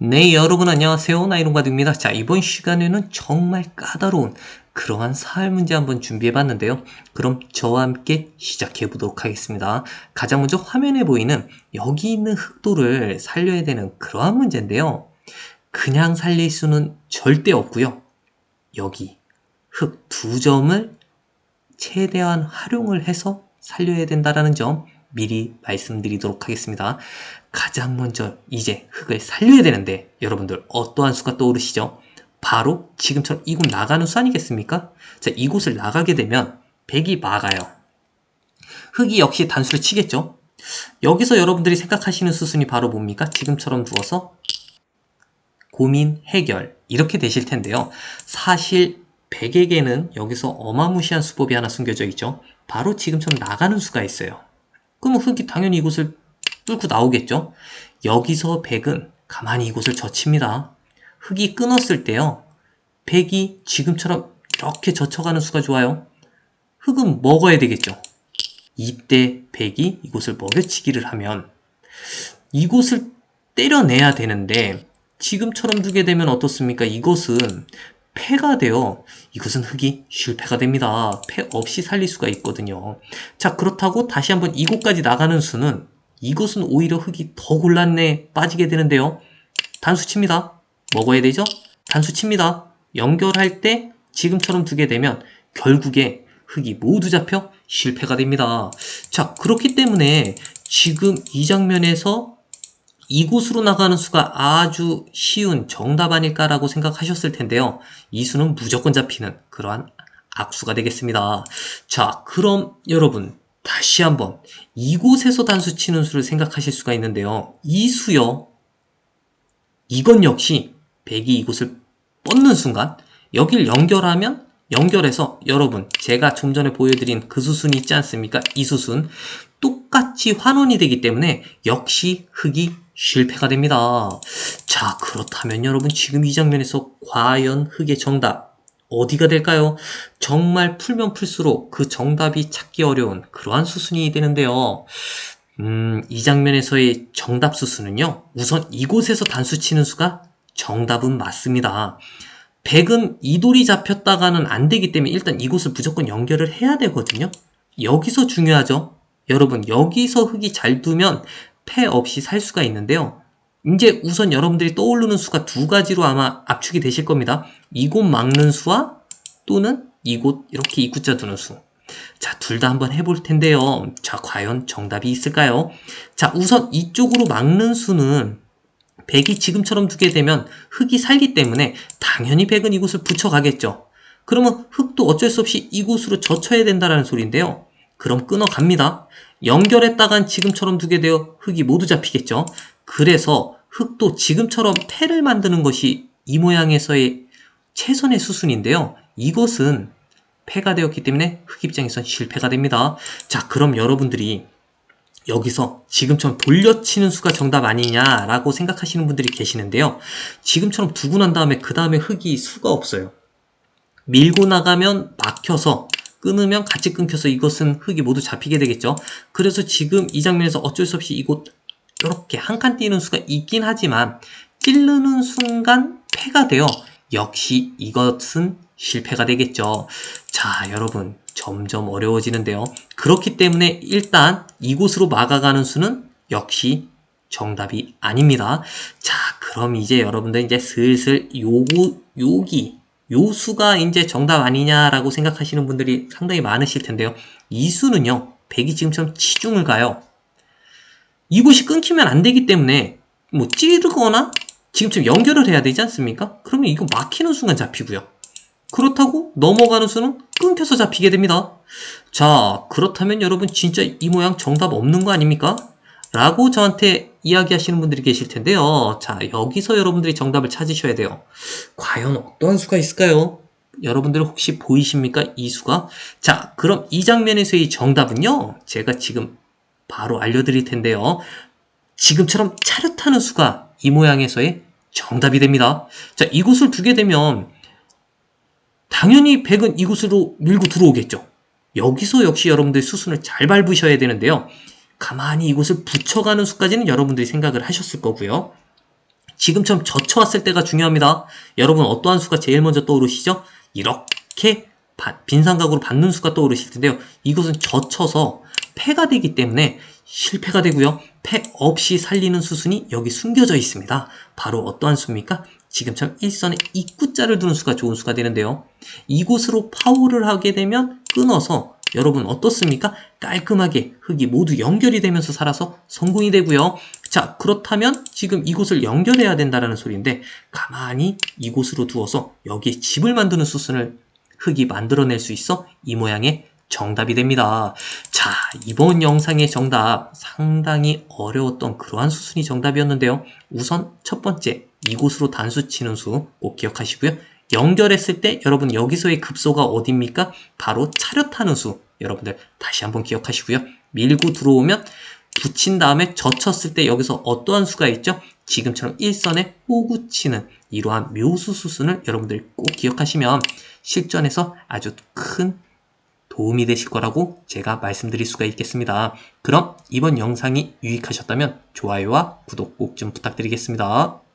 네, 여러분 안녕하세요. 나이롱바드입니다. 자, 이번 시간에는 정말 까다로운 그러한 사활 문제 한번 준비해 봤는데요. 그럼 저와 함께 시작해 보도록 하겠습니다. 가장 먼저 화면에 보이는 여기 있는 흑도를 살려야 되는 그러한 문제인데요. 그냥 살릴 수는 절대 없고요. 여기 흑 두 점을 최대한 활용을 해서 살려야 된다라는 점 미리 말씀드리도록 하겠습니다. 가장 먼저 이제 흙을 살려야 되는데 여러분들 어떠한 수가 떠오르시죠? 바로 지금처럼 이곳 나가는 수 아니겠습니까? 자, 이곳을 나가게 되면 백이 막아요. 흙이 역시 단수를 치겠죠? 여기서 여러분들이 생각하시는 수순이 바로 뭡니까? 지금처럼 두어서 고민, 해결 이렇게 되실 텐데요. 사실 백에게는 여기서 어마무시한 수법이 하나 숨겨져 있죠. 바로 지금처럼 나가는 수가 있어요. 그럼 흙이 당연히 이곳을 뚫고 나오겠죠? 여기서 백은 가만히 이곳을 젖힙니다. 흙이 끊었을 때요. 백이 지금처럼 이렇게 젖혀가는 수가 좋아요. 흙은 먹어야 되겠죠. 이때 백이 이곳을 먹여치기를 하면 이곳을 때려내야 되는데 지금처럼 두게 되면 어떻습니까? 이것은 패가 되어 이것은 흙이 실패가 됩니다. 패 없이 살릴 수가 있거든요. 자 그렇다고 다시 한번 이곳까지 나가는 수는 이것은 오히려 흙이 더 곤란에 빠지게 되는데요. 단수 칩니다. 먹어야 되죠? 단수 칩니다. 연결할 때 지금처럼 두게 되면 결국에 흙이 모두 잡혀 실패가 됩니다. 자, 그렇기 때문에 지금 이 장면에서 이곳으로 나가는 수가 아주 쉬운 정답 아닐까라고 생각하셨을 텐데요. 이 수는 무조건 잡히는 그러한 악수가 되겠습니다. 자, 그럼 여러분 다시 한번 이곳에서 단수 치는 수를 생각하실 수가 있는데요. 이 수요. 이건 역시 백이 이곳을 뻗는 순간 여길 연결하면 연결해서 여러분 제가 좀 전에 보여드린 그 수순이 있지 않습니까? 이 수순 똑같이 환원이 되기 때문에 역시 흙이 실패가 됩니다. 자 그렇다면 여러분 지금 이 장면에서 과연 흙의 정답 어디가 될까요? 정말 풀면 풀수록 그 정답이 찾기 어려운 그러한 수순이 되는데요. 음, 이 장면에서의 정답 수순은요. 우선 이곳에서 단수 치는 수가 정답은 맞습니다. 100은 이 돌이 잡혔다가는 안 되기 때문에 일단 이곳을 무조건 연결을 해야 되거든요. 여기서 중요하죠. 여러분, 여기서 흙이 잘 두면 패 없이 살 수가 있는데요. 이제 우선 여러분들이 떠오르는 수가 두 가지로 아마 압축이 되실 겁니다. 이곳 막는 수와 또는 이곳 이렇게 입구자 두는 수. 자, 둘 다 한번 해볼 텐데요. 자, 과연 정답이 있을까요? 자, 우선 이쪽으로 막는 수는 백이 지금처럼 두게 되면 흙이 살기 때문에 당연히 백은 이곳을 붙여가겠죠. 그러면 흙도 어쩔 수 없이 이곳으로 젖혀야 된다는 소리인데요. 그럼 끊어갑니다. 연결했다간 지금처럼 두게 되어 흙이 모두 잡히겠죠. 그래서 흙도 지금처럼 패를 만드는 것이 이 모양에서의 최선의 수순인데요. 이것은 패가 되었기 때문에 흙 입장에선 실패가 됩니다. 자, 그럼 여러분들이 여기서 지금처럼 돌려치는 수가 정답 아니냐라고 생각하시는 분들이 계시는데요. 지금처럼 두고 난 다음에 그 다음에 흙이 수가 없어요. 밀고 나가면 막혀서 끊으면 같이 끊겨서 이것은 흙이 모두 잡히게 되겠죠. 그래서 지금 이 장면에서 어쩔 수 없이 이곳 이렇게 한 칸 띄는 수가 있긴 하지만 찌르는 순간 패가 되어 역시 이것은 실패가 되겠죠. 자, 여러분 점점 어려워지는데요. 그렇기 때문에 일단 이곳으로 막아가는 수는 역시 정답이 아닙니다. 자, 그럼 이제 여러분들 이제 슬슬 요구, 요기, 요 수가 이제 정답 아니냐라고 생각하시는 분들이 상당히 많으실 텐데요. 이 수는요, 백이 지금처럼 치중을 가요. 이곳이 끊기면 안 되기 때문에 뭐 찌르거나 지금처럼 연결을 해야 되지 않습니까? 그러면 이거 막히는 순간 잡히고요. 그렇다고 넘어가는 수는 끊겨서 잡히게 됩니다. 자, 그렇다면 여러분 진짜 이 모양 정답 없는 거 아닙니까? 라고 저한테 이야기하시는 분들이 계실 텐데요. 자, 여기서 여러분들이 정답을 찾으셔야 돼요. 과연 어떠한 수가 있을까요? 여러분들 혹시 보이십니까? 이 수가? 자, 그럼 이 장면에서의 정답은요. 제가 지금 바로 알려드릴 텐데요. 지금처럼 차렷하는 수가 이 모양에서의 정답이 됩니다. 자, 이곳을 두게 되면 당연히 백은 이곳으로 밀고 들어오겠죠. 여기서 역시 여러분들 수순을 잘 밟으셔야 되는데요. 가만히 이곳을 붙여가는 수까지는 여러분들이 생각을 하셨을 거고요. 지금처럼 젖혀왔을 때가 중요합니다. 여러분 어떠한 수가 제일 먼저 떠오르시죠? 이렇게 바- 빈삼각으로 받는 수가 떠오르실 텐데요. 이것은 젖혀서 패가 되기 때문에 실패가 되고요. 패 없이 살리는 수순이 여기 숨겨져 있습니다. 바로 어떠한 수입니까? 지금처럼 일선에 입구자를 두는 수가 좋은 수가 되는데요. 이곳으로 파워를 하게 되면 끊어서 여러분 어떻습니까? 깔끔하게 흙이 모두 연결이 되면서 살아서 성공이 되고요. 자 그렇다면 지금 이곳을 연결해야 된다는 소리인데 가만히 이곳으로 두어서 여기에 집을 만드는 수순을 흙이 만들어낼 수 있어 이 모양의 정답이 됩니다. 자, 이번 영상의 정답 상당히 어려웠던 그러한 수순이 정답이었는데요. 우선 첫 번째, 이곳으로 단수 치는 수 꼭 기억하시고요. 연결했을 때 여러분 여기서의 급소가 어딥니까? 바로 차렷하는 수. 여러분들 다시 한번 기억하시고요. 밀고 들어오면 붙인 다음에 젖혔을 때 여기서 어떠한 수가 있죠? 지금처럼 일선에 호구 치는 이러한 묘수 수순을 여러분들 꼭 기억하시면 실전에서 아주 큰 도움이 되실 거라고 제가 말씀드릴 수가 있겠습니다. 그럼 이번 영상이 유익하셨다면 좋아요와 구독 꼭 좀 부탁드리겠습니다.